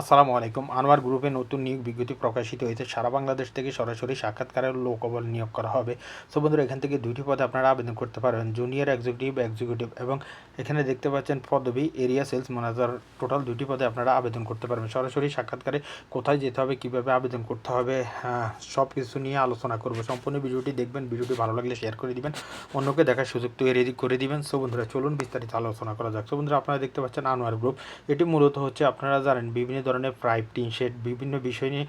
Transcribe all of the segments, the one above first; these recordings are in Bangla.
আসসালামু আলাইকুম। আনোয়ার গ্রুপে নতুন নিয়োগ বিজ্ঞপ্তি প্রকাশিত হয়েছে। সারা বাংলাদেশ থেকে সরাসরি সাক্ষাৎকারের লোকবল নিয়োগ করা হবে। সো বন্ধুরা এখান থেকে দুইটি পদে আপনারা আবেদন করতে পারবেন। জুনিয়র এক্সিকিউটিভ এক্সিকিউটিভ এবং এখানে দেখতে পাচ্ছেন পদবি এরিয়া সেলস ম্যানেজার টোটাল দুটি পদে আপনারা আবেদন করতে পারবেন। সরাসরি সাক্ষাৎকারে কোথায় যেতে হবে কীভাবে আবেদন করতে হবে হ্যাঁ, সব কিছু নিয়ে আলোচনা করব। সম্পূর্ণ ভিডিওটি দেখবেন। ভিডিওটি ভালো লাগলে শেয়ার করে দিবেন। অন্যকে দেখার সুযোগ তৈরি করে দিবেন। সো বন্ধুরা চলুন বিস্তারিত আলোচনা করা যাক। সো বন্ধুরা আপনারা দেখতে পাচ্ছেন আনোয়ার গ্রুপ। এটি মূলত হচ্ছে আপনারা জানেন বিভিন্ন ধরনের পাইপ টিন শেড বিভিন্ন বিষয় নিয়ে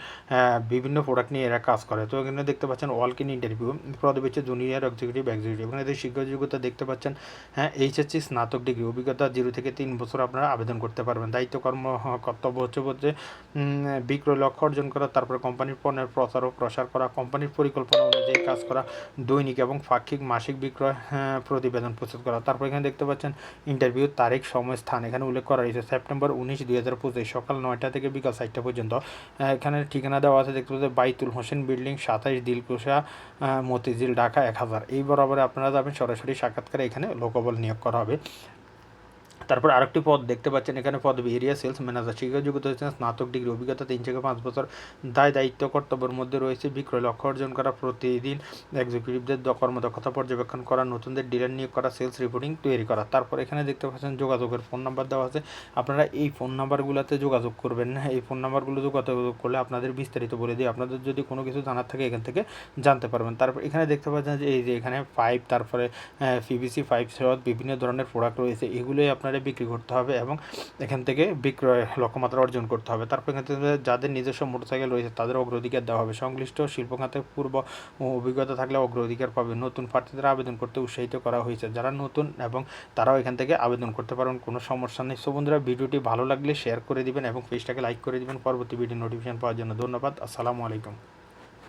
বিভিন্ন প্রোডাক্ট নিয়ে এরা কাজ করে। তো এখানে দেখতে পাচ্ছেন ওয়ালকিন ইন্টারভিউ পদে হচ্ছে জুনিয়র এক্সিকিউটিভ এক্সিকিউটিভ এখানে শিক্ষা যোগ্যতা দেখতে পাচ্ছেন হ্যাঁ এইচএসসি স্নাতক ডিগ্রি অভিজ্ঞতা জিরো থেকে তিন বছর আপনারা আবেদন করতে পারবেন। দায়িত্ব কর্ম কর্তব্য হচ্ছে উম, বিক্রয় লক্ষ্য অর্জন করা তারপরে কোম্পানির পণ্যের প্রচার ও প্রসার করা কোম্পানির পরিকল্পনা অনুযায়ী কাজ করা দৈনিক এবং পাক্ষিক মাসিক বিক্রয় হ্যাঁ, প্রতিবেদন প্রস্তুত করা। তারপর এখানে দেখতে পাচ্ছেন ইন্টারভিউ তারিখ সময় স্থান। এখানে উল্লেখ করা হয়েছে সেপ্টেম্বর উনিশ দুই হাজার পঁচিশ সকাল নয়টা থেকে বিকাল চারটা পর্যন্ত। এখানে ঠিকানা দেওয়া আছে, দেখতে পাচ্ছেন বাইতুল হোসেন বিল্ডিং সাতাইশ দিলকুশা মতিঝিল, ঢাকা এক হাজার। এই বরাবরে আপনারা যাবেন, সরাসরি সাক্ষাৎকারে এখানে লোকবল নিয়োগ করা হবে। তারপর আরেকটি পদ দেখতে পাচ্ছেন, এখানে পদবি এরিয়া সেলস ম্যানেজার শিক্ষা যোগ্যতা হচ্ছে স্নাতক ডিগ্রি অভিজ্ঞতা তিন থেকে পাঁচ বছর, দায় দায়িত্ব কর্তব্যের মধ্যে রয়েছে, বিক্রয় লক্ষ্য অর্জন করা, প্রতিদিন এক্সিকিউটিভদের কর্মদক্ষতা পর্যবেক্ষণ করা, নতুনদের ডিলার নিয়োগ করা সেলস রিপোর্টিং তৈরি করা। তারপর এখানে দেখতে পাচ্ছেন, যোগাযোগের ফোন নাম্বার দেওয়া আছে। আপনারা এই ফোন নাম্বারগুলোতে যোগাযোগ করবেন না, এই ফোন নাম্বারগুলো যোগাযোগ করলে আপনাদের বিস্তারিত বলে দিই, আপনাদের যদি কোনো কিছু জানার থাকে এখান থেকে জানতে পারবেন। তারপর এখানে দেখতে পাচ্ছেন যে এই যে এখানে পাইপ তারপরে পিভিসি পাইপ সহ বিভিন্ন ধরনের প্রোডাক্ট রয়েছে, এগুলোই আপনারা বিক্রি করতে হবে এবং এখান থেকে বিক্রয় লক্ষ্যমাত্রা অর্জন করতে হবে। তারপর এখান থেকে যাদের নিজস্ব মোটরসাইকেল রয়েছে, তাদের অগ্রাধিকার দেওয়া হবে। সংশ্লিষ্ট শিল্প খাতে পূর্ব অভিজ্ঞতা থাকলে অগ্রাধিকার পাবে। নতুন প্রার্থীদের আবেদন করতে উৎসাহিত করা হয়েছে। যারা নতুন এবং তারাও এখান থেকে আবেদন করতে পারবেন কোনো সমস্যা নেই। সো বন্ধুরা, ভিডিওটি ভালো লাগলে শেয়ার করে দিবেন এবং পেজটাকে লাইক করে দিবেন। পরবর্তী ভিডিও নোটিফিকেশন পাওয়ার জন্য ধন্যবাদ। আসসালামু আলাইকুম।